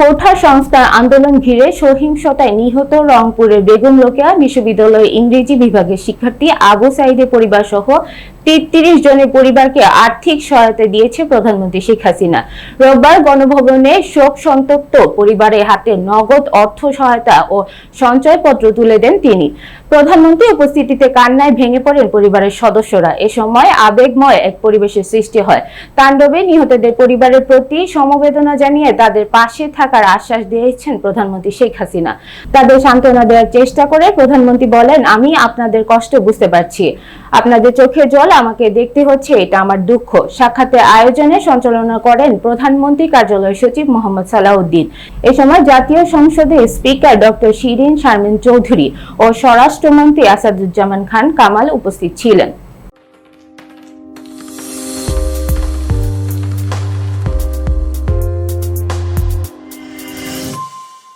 কোঠা সংস্কার আন্দোলন ঘিরে সহিংসতায় নিহত রংপুরের বেগম রোকেয়া বিশ্ববিদ্যালয়ের ইংরেজি বিভাগের শিক্ষার্থী আবু সাইদের পরিবার সহ তেত্রিশ জনের পরিবারকে আর্থিক সহায়তা দিয়েছে প্রধানমন্ত্রী শেখ হাসিনা। রোববার গণভবনে শোক সন্তপ্ত পরিবারের হাতে নগদ অর্থ সহায়তা ও সঞ্চয়পত্র তুলে দেন তিনি। প্রধানমন্ত্রী উপস্থিতিতে কান্নায় ভেঙে পড়েন পরিবারের সদস্যরা। এ সময় আবেগময় এক পরিবেশের সৃষ্টি হয়। তাণ্ডবে নিহতদের পরিবারের প্রতি সমবেদনা জানিয়ে তাদের পাশে থাকার আশ্বাস দিয়েছেন প্রধানমন্ত্রী শেখ হাসিনা। তাদের সান্ত্বনা দেওয়ার চেষ্টা করে প্রধানমন্ত্রী বলেন, আমি আপনাদের কষ্ট বুঝতে পারছি। আপনাদের চোখের জল আমাকে দেখতে হচ্ছে, এটা আমার দুঃখ। সাক্ষাতে আয়োজনে সঞ্চালনা করেন প্রধানমন্ত্রী কার্যালয় সচিব মোহাম্মদ সালাউদ্দিন। এ সময় জাতীয় সংসদের স্পিকার ডক্টর শিরিন শারমিন চৌধুরী ও স্বরাষ্ট্রমন্ত্রী আসাদুজ্জামান খান কামাল উপস্থিত ছিলেন।